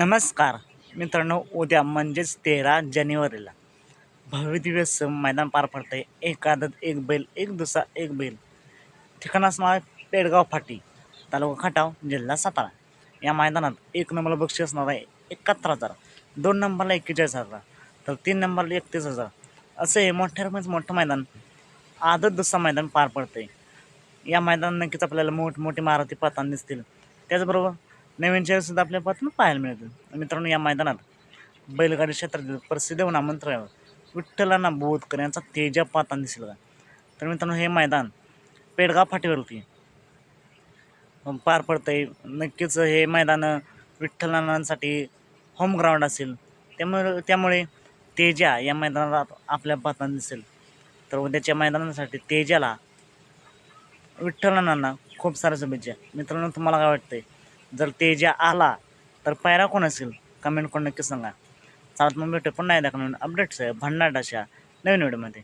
नमस्कार. मित्रांनो उद्या म्हणजेच तेरा जानेवारीला भव्य सम मैदान पार पडतं आहे एक आदत एक बैल एक दुसरा एक बैल. ठिकाण असणार आहे पेडगाव फाटी तालुका खटाव जिल्हा सातारा. या मैदानात एक नंबरला बक्षीस असणार आहे एकाहत्तर हजार दोन नंबरला एक्केचाळीस हजार तर तीन नंबरला एकतीस हजार. असं हे मोठ्या रकमेचं मोठं मैदान आदत दुसरं मैदान पार पडतं आहे या मैदानात नक्कीच आपल्याला मोठमोठी मारुती पाहताना दिसतील. त्याचबरोबर नवीन सुद्धा आपल्या पाहताना पाहायला मिळतील मित्रांनो या मैदानात बैलगाडी क्षेत्रातील प्रसिद्ध नामंत्र विठ्ठलांना बोधकर यांचा तेजा पाहताना दिसेल का तर मित्रांनो हे मैदान पेडगाव फाटीवरती पार पडतं आहे नक्कीच हे मैदान विठ्ठलांसाठी होम ग्राउंड असेल. त्यामुळे त्यामुळे तेजा या मैदानात आपल्या पाहताना दिसेल. तर उद्याच्या मैदानासाठी तेजाला विठ्ठलांना खूप साऱ्या शुभेच्छा. मित्रांनो तुम्हाला काय वाटतंय? जर तेजा आला तर पायरा कोण असेल? कमेंट करून नक्की सांगा. चालत मग भेटू पुन्हा एकदा. नवीन अपडेट्स आहे भन्नाट अशा नवीन व्हिडिओमध्ये